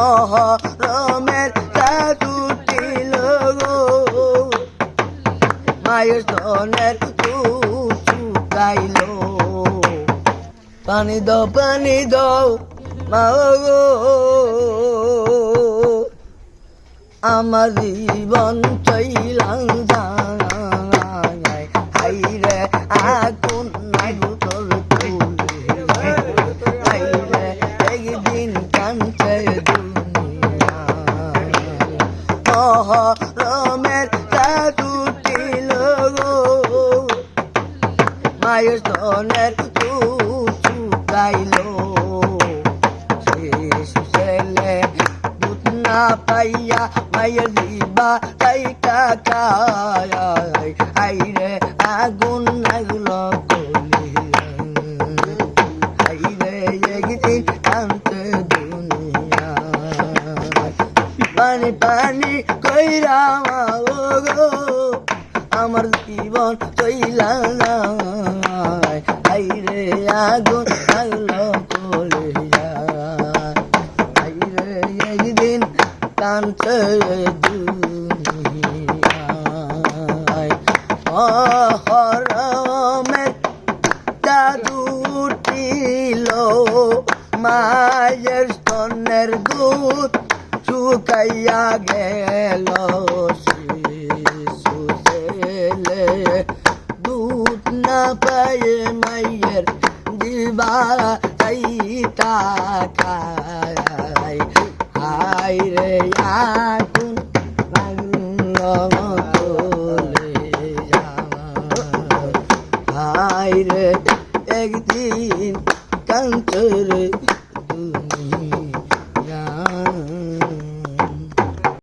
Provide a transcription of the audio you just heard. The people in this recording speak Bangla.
মহরমের চাটুটিল গো। মায়ের স্তনের চুকাইল পানি দাও পানি দাও, মা গো। আমার জীবন চইলাম যায় হাইরে আগুন মহরমের চাটুটিল গো। মায়ের স্তনের চুকাইল শিশু ছেলে দুধ না পাইয়া মায়ের দিবা তাই কাকায়। আইরে আগুন লাগল আইরে একদিন দুনিয়া পানি পানি কইরা গো। আমার জীবন চইলা আইরে আগুন লাগল কলে আইরে একদিন কান্তে দুনিয়ায়। অহরমের জাদু উঠিল। মায়ের স্তনের দুধ চুকাইয়া গেল শিশুলে দুধ না পায়ে মাইয়ের দিবা তাইতা খাই হাই রে, আগুন হাই রে, একদিন কান্তরে